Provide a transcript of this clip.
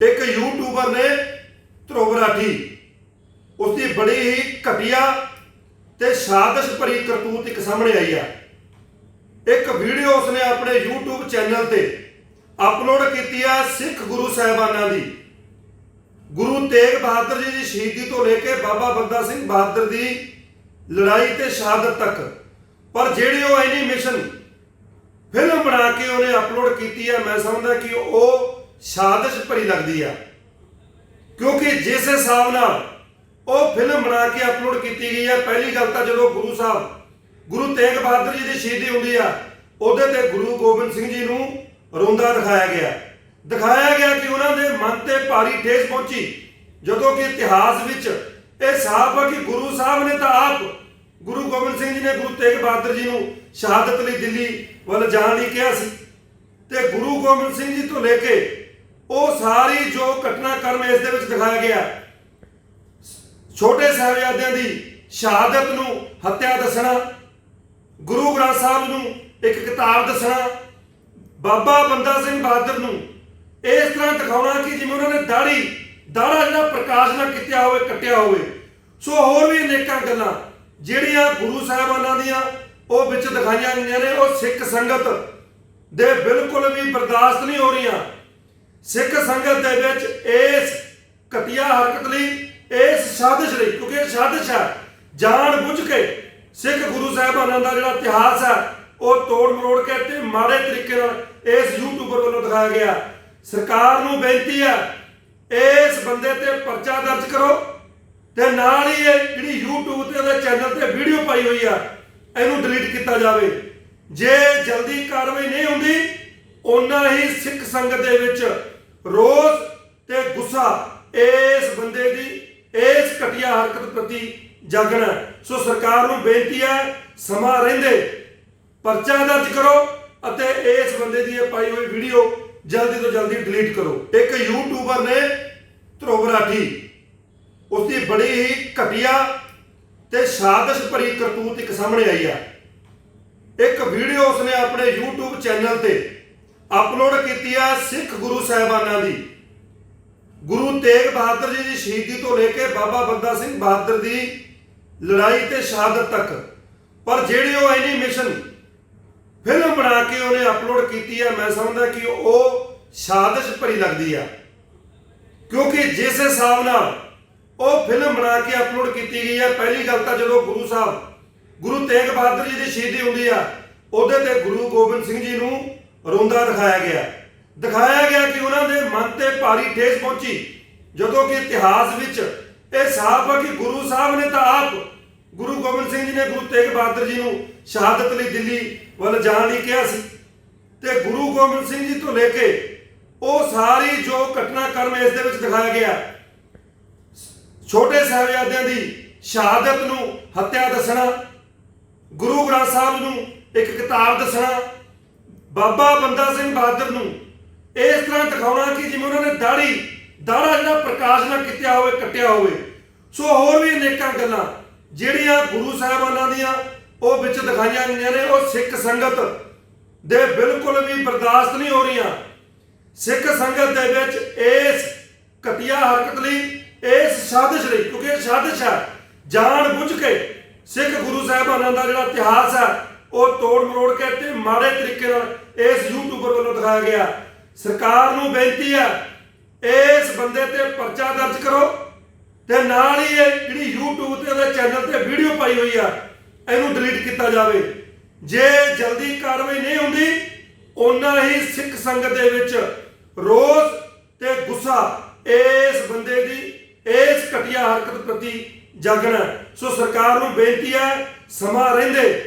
ਇੱਕ ਯੂਟਿਊਬਰ ਨੇ ਧਰੁਵ ਰਾਠੀ। ਉਸ ਦੀ ਬੜੀ ਹੀ ਘਟੀਆ ਤੇ ਸਾਜ਼ਿਸ਼ ਭਰੀ ਕਰਤੂਤ ਇੱਕ ਸਾਹਮਣੇ ਆਈ ਆ। ਇੱਕ ਵੀਡੀਓ ਉਸਨੇ ਆਪਣੇ YouTube ਚੈਨਲ ਤੇ ਅਪਲੋਡ ਕੀਤੀ ਆ ਸਿੱਖ ਗੁਰੂ ਸਾਹਿਬਾਨਾਂ ਦੀ। ਗੁਰੂ ਤੇਗ ਬਹਾਦਰ ਜੀ ਦੀ ਸ਼ਹੀਦੀ ਤੋਂ ਲੈ ਕੇ ਬਾਬਾ ਬੰਦਾ ਸਿੰਘ ਬਹਾਦਰ ਦੀ ਲੜਾਈ ਤੇ ਸ਼ਹਾਦਤ ਤੱਕ। ਪਰ ਜਿਹੜੀ ਉਹ ਐਨੀਮੇਸ਼ਨ ਫਿਲਮ ਬਣਾ ਕੇ ਉਹਨੇ ਅਪਲੋਡ ਕੀਤੀ ਆ, ਮੈਂ ਸਮਝਦਾ ਕਿ ਉਹ ਸਾਜ਼ਿਸ਼ ਭਰੀ ਲੱਗਦੀ ਆ। ਕਿਉਂਕਿ ਜਿਸ ਹਿਸਾਬ ਨਾਲ ਉਹ ਫਿਲਮ ਬਣਾ ਕੇ ਅਪਲੋਡ ਕੀਤੀ ਗਈ ਹੈ ਪਹਿਲੀ ਗੱਲ ਤਾਂ ਜਦੋਂ ਗੁਰੂ ਸਾਹਿਬ, ਗੁਰੂ ਤੇਗ ਬਹਾਦਰ ਜੀ ਦੀ ਸ਼ਹੀਦੀ ਹੁੰਦੀ ਆ, ਉਹਦੇ ਤੇ ਗੁਰੂ ਗੋਬਿੰਦ ਸਿੰਘ ਜੀ ਨੂੰ ਰੋਂਦਾ ਦਿਖਾਇਆ ਗਿਆ। ਦਿਖਾਇਆ ਗਿਆ ਕਿ ਉਹਨਾਂ ਦੇ ਮਨ ਤੇ ਭਾਰੀ ਠੇਸ ਪਹੁੰਚੀ। ਜਦੋਂ ਕਿ ਇਤਿਹਾਸ ਵਿੱਚ ਇਹ ਸਾਫ਼ ਹੈ ਕਿ ਗੁਰੂ ਸਾਹਿਬ ਨੇ ਤਾਂ ਆਪ ਗੁਰੂ ਗੋਬਿੰਦ ਸਿੰਘ ਜੀ ਨੇ ਗੁਰੂ ਤੇਗ ਬਹਾਦਰ ਜੀ ਨੂੰ ਸ਼ਹਾਦਤ ਲਈ ਦਿੱਲੀ ਵੱਲ ਜਾਣ ਲਈ ਕਿਹਾ ਸੀ। ਤੇ ਗੁਰੂ ਗੋਬਿੰਦ ਸਿੰਘ ਜੀ ਤੋਂ ਲੈ ਕੇ ਉਹ ਸਾਰੀ ਜੋ ਘਟਨਾਕ੍ਰਮ ਇਸ ਦੇ ਵਿੱਚ ਦਿਖਾਇਆ ਗਿਆ ਛੋਟੇ ਸਾਹਿਬਜ਼ਾਦਿਆਂ ਦੀ ਸ਼ਹਾਦਤ ਨੂੰ ਹੱਤਿਆ ਦੱਸਣਾ, ਗੁਰੂ ਗ੍ਰੰਥ ਸਾਹਿਬ ਨੂੰ ਇੱਕ ਕਿਤਾਬ ਦੱਸਣਾ, ਬਾਬਾ ਬੰਦਾ ਸਿੰਘ ਬਹਾਦਰ ਨੂੰ ਇਸ ਤਰ੍ਹਾਂ ਦਿਖਾਉਣਾ ਕਿ ਜਿਵੇਂ ਉਹਨਾਂ ਨੇ ਦਾੜੀ, ਦਾੜਾ ਜਿਹੜਾ ਪ੍ਰਕਾਸ਼ ਨਾਲ ਕੀਤਾ ਹੋਵੇ, ਕੱਟਿਆ ਹੋਵੇ। ਸੋ ਹੋਰ ਵੀ ਅਨੇਕਾਂ ਗੱਲਾਂ ਜਿਹੜੀਆਂ ਗੁਰੂ ਸਾਹਿਬਾਨਾਂ ਦੀਆਂ ਉਹ ਵਿੱਚ ਦਿਖਾਈਆਂ ਗਈਆਂ ਨੇ, ਉਹ ਸਿੱਖ ਸੰਗਤ ਦੇ ਬਿਲਕੁਲ ਵੀ ਬਰਦਾਸ਼ਤ ਨਹੀਂ ਹੋ ਰਹੀਆਂ। ਸਿੱਖ ਸੰਗਤ ਦੇ ਵਿੱਚ ਇਸ ਘਟੀਆ ਹਰਕਤ ਲਈ, ਇਸ ਸਾਜ਼ਿਸ਼ ਲਈ, ਕਿਉਂਕਿ ਇਹ ਸਾਜ਼ਿਸ਼ ਹੈ, ਜਾਣ ਬੁੱਝ ਕੇ ਸਿੱਖ ਗੁਰੂ ਸਾਹਿਬਾਨਾਂ ਦਾ ਜਿਹੜਾ ਇਤਿਹਾਸ ਹੈ, ਉਹ ਤੋੜ ਮਰੋੜ ਕੇ ਤੇ ਮਾੜੇ ਤਰੀਕੇ ਨਾਲ ਇਸ ਯੂਟਿਊਬਰ ਵੱਲੋਂ ਦਿਖਾਇਆ ਗਿਆ। ਸਰਕਾਰ ਨੂੰ ਬੇਨਤੀ ਹੈ, ਇਸ ਬੰਦੇ ਤੇ ਪਰਚਾ ਦਰਜ ਕਰੋ ਤੇ ਨਾਲ ਹੀ ਇਹ ਜਿਹੜੀ YouTube ਤੇ ਉਹਦੇ ਚੈਨਲ ਤੇ ਵੀਡੀਓ ਪਾਈ ਹੋਈ ਆ, ਇਹਨੂੰ ਡਿਲੀਟ ਕੀਤਾ ਜਾਵੇ। ਜੇ ਜਲਦੀ ਕਾਰਵਾਈ ਨਹੀਂ ਹੁੰਦੀ ਓਨਾ ਹੀ ਸਿੱਖ ਸੰਗਤ ਦੇ ਵਿੱਚ ਰੋਸ ਤੇ ਗੁੱਸਾ ਇਸ ਬੰਦੇ ਦੀ, ਇਸ ਘਟੀਆ ਹਰਕਤ ਪ੍ਰਤੀ ਜਾਗਣਾ। ਸੋ ਸਰਕਾਰ ਨੂੰ ਬੇਨਤੀ ਹੈ, ਸਮਾਂ ਰਹਿੰਦੇ, ਪਰਚਾ ਦਰਜ ਕਰੋ ਅਤੇ ਇਸ ਬੰਦੇ ਦੀ ਇਹ ਪਾਈ ਹੋਈ ਵੀਡੀਓ ਜਲਦੀ ਤੋਂ ਜਲਦੀ ਡਿਲੀਟ ਕਰੋ। ਇੱਕ ਯੂਟਿਊਬਰ ਨੇ ਧਰੁਵ ਰਾਠੀ ਉਸ ਦੀ ਬੜੀ ਹੀ ਘਟੀਆ ਤੇ ਸਾਜ਼ਿਸ਼ ਭਰੀ ਕਰਤੂਤ ਇੱਕ ਸਾਹਮਣੇ ਆਈ ਆ। ਇੱਕ ਵੀਡੀਓ ਉਸਨੇ ਆਪਣੇ YouTube ਚੈਨਲ ਤੇ ਅਪਲੋਡ ਕੀਤੀ ਆ ਸਿੱਖ ਗੁਰੂ ਸਾਹਿਬਾਨਾਂ ਦੀ। ਗੁਰੂ ਤੇਗ ਬਹਾਦਰ ਜੀ ਦੀ ਸ਼ਹੀਦੀ ਤੋਂ ਲੈ ਕੇ ਬਾਬਾ ਬੰਦਾ ਸਿੰਘ ਬਹਾਦਰ ਦੀ ਲੜਾਈ ਤੇ ਸ਼ਹਾਦਤ ਤੱਕ। ਪਰ ਜਿਹੜੀ ਉਹ ਐਨੀਮੇਸ਼ਨ ਫਿਲਮ ਬਣਾ ਕੇ ਉਹਨੇ ਅਪਲੋਡ ਕੀਤੀ ਆ, ਮੈਂ ਸਮਝਦਾ ਕਿ ਉਹ ਸਾਜ਼ਿਸ਼ ਭਰੀ ਲੱਗਦੀ ਆ। ਕਿਉਂਕਿ ਜਿਸ ਹਿਸਾਬ ਨਾਲ ਉਹ ਫਿਲਮ ਬਣਾ ਕੇ ਅਪਲੋਡ ਕੀਤੀ ਗਈ ਹੈ ਪਹਿਲੀ ਗੱਲ ਤਾਂ ਜਦੋਂ ਗੁਰੂ ਸਾਹਿਬ, ਗੁਰੂ ਤੇਗ ਬਹਾਦਰ ਜੀ ਦੀ ਸ਼ਹੀਦੀ ਹੁੰਦੀ ਆ, ਉਹਦੇ ਤੇ ਗੁਰੂ ਗੋਬਿੰਦ ਸਿੰਘ ਜੀ ਨੂੰ ਰੋਂਦਾ ਦਿਖਾਇਆ ਗਿਆ। ਦਿਖਾਇਆ ਗਿਆ ਕਿ ਉਹਨਾਂ ਦੇ ਮਨ ਤੇ ਭਾਰੀ ਠੇਸ ਪਹੁੰਚੀ। ਜਦੋਂ ਕਿ ਇਤਿਹਾਸ ਵਿੱਚ ਇਹ ਸਾਫ਼ ਹੈ ਕਿ ਗੁਰੂ ਸਾਹਿਬ ਨੇ ਤਾਂ ਆਪ ਗੁਰੂ ਗੋਬਿੰਦ ਸਿੰਘ ਜੀ ਨੇ ਗੁਰੂ ਤੇਗ ਬਹਾਦਰ ਜੀ ਨੂੰ ਸ਼ਹਾਦਤ ਲਈ ਦਿੱਲੀ ਵੱਲ ਜਾਣ ਲਈ ਕਿਹਾ ਸੀ। ਤੇ ਗੁਰੂ ਗੋਬਿੰਦ ਸਿੰਘ ਜੀ ਤੋਂ ਲੈ ਕੇ ਉਹ ਸਾਰੀ ਜੋ ਘਟਨਾਕ੍ਰਮ ਇਸ ਦੇ ਵਿੱਚ ਦਿਖਾਇਆ ਗਿਆ, ਛੋਟੇ ਸਾਹਿਬਜ਼ਾਦਿਆਂ ਦੀ ਸ਼ਹਾਦਤ ਨੂੰ ਹੱਤਿਆ ਦੱਸਣਾ, ਗੁਰੂ ਗ੍ਰੰਥ ਸਾਹਿਬ ਨੂੰ ਇੱਕ ਕਿਤਾਬ ਦੱਸਣਾ ਬਾਬਾ ਬੰਦਾ ਸਿੰਘ ਬਹਾਦਰ ਨੂੰ ਇਸ ਤਰ੍ਹਾਂ ਦਿਖਾਉਣਾ ਕਿ ਜਿਵੇਂ ਉਹਨਾਂ ਨੇ ਦਾੜੀ, ਦਾੜਾ ਜਿਹੜਾ ਪ੍ਰਕਾਸ਼ ਨਾਲ ਕੀਤਾ ਹੋਵੇ, ਕੱਟਿਆ ਹੋਵੇ। ਸੋ ਹੋਰ ਵੀ ਅਨੇਕਾਂ ਗੱਲਾਂ ਜਿਹੜੀਆਂ ਗੁਰੂ ਸਾਹਿਬਾਨਾਂ ਦੀਆਂ ਉਹ ਵਿੱਚ ਦਿਖਾਈਆਂ ਗਈਆਂ ਨੇ। ਉਹ ਸਿੱਖ ਸੰਗਤ ਦੇ ਬਿਲਕੁਲ ਵੀ ਬਰਦਾਸ਼ਤ ਨਹੀਂ ਹੋ ਰਹੀਆਂ। ਸਿੱਖ ਸੰਗਤ ਦੇ ਵਿੱਚ ਇਸ ਘਟੀਆ ਹਰਕਤ ਲਈ, ਇਸ ਸਾਜ਼ਿਸ਼ ਲਈ, ਕਿਉਂਕਿ ਇਹ ਸਾਜ਼ਿਸ਼ ਹੈ, ਜਾਣ ਬੁੱਝ ਕੇ ਸਿੱਖ ਗੁਰੂ ਸਾਹਿਬਾਨਾਂ ਦਾ ਜਿਹੜਾ ਇਤਿਹਾਸ ਹੈ ਉਹ ਤੋੜ ਮਰੋੜ ਕੇ ਤੇ ਮਾੜੇ ਤਰੀਕੇ ਨਾਲ ਇਸ ਯੂਟਿਊਬਰ ਵੱਲੋਂ ਦਿਖਾਇਆ ਗਿਆ। ਸਰਕਾਰ ਨੂੰ ਬੇਨਤੀ ਹੈ, ਇਸ ਬੰਦੇ ਤੇ ਪਰਚਾ ਦਰਜ ਕਰੋ ਤੇ ਨਾਲ ਹੀ ਇਹ ਜਿਹੜੀ YouTube ਤੇ ਉਹਦੇ ਚੈਨਲ ਤੇ ਵੀਡੀਓ ਪਾਈ ਹੋਈ ਆ, ਇਹਨੂੰ ਡਿਲੀਟ ਕੀਤਾ ਜਾਵੇ। ਜੇ ਜਲਦੀ ਕਾਰਵਾਈ ਨਹੀਂ ਹੁੰਦੀ ਉਹਨਾਂ ਹੀ ਸਿੱਖ ਸੰਗਤ ਦੇ ਵਿੱਚ ਰੋਸ ਤੇ ਗੁੱਸਾ ਇਸ ਬੰਦੇ ਦੀ, ਇਸ ਘਟੀਆ ਹਰਕਤ ਪ੍ਰਤੀ ਜਾਗਣਾ ਸੋ ਸਰਕਾਰ ਨੂੰ ਬੇਨਤੀ ਹੈ, ਸਮਾਂ ਰਹਿੰਦੇ।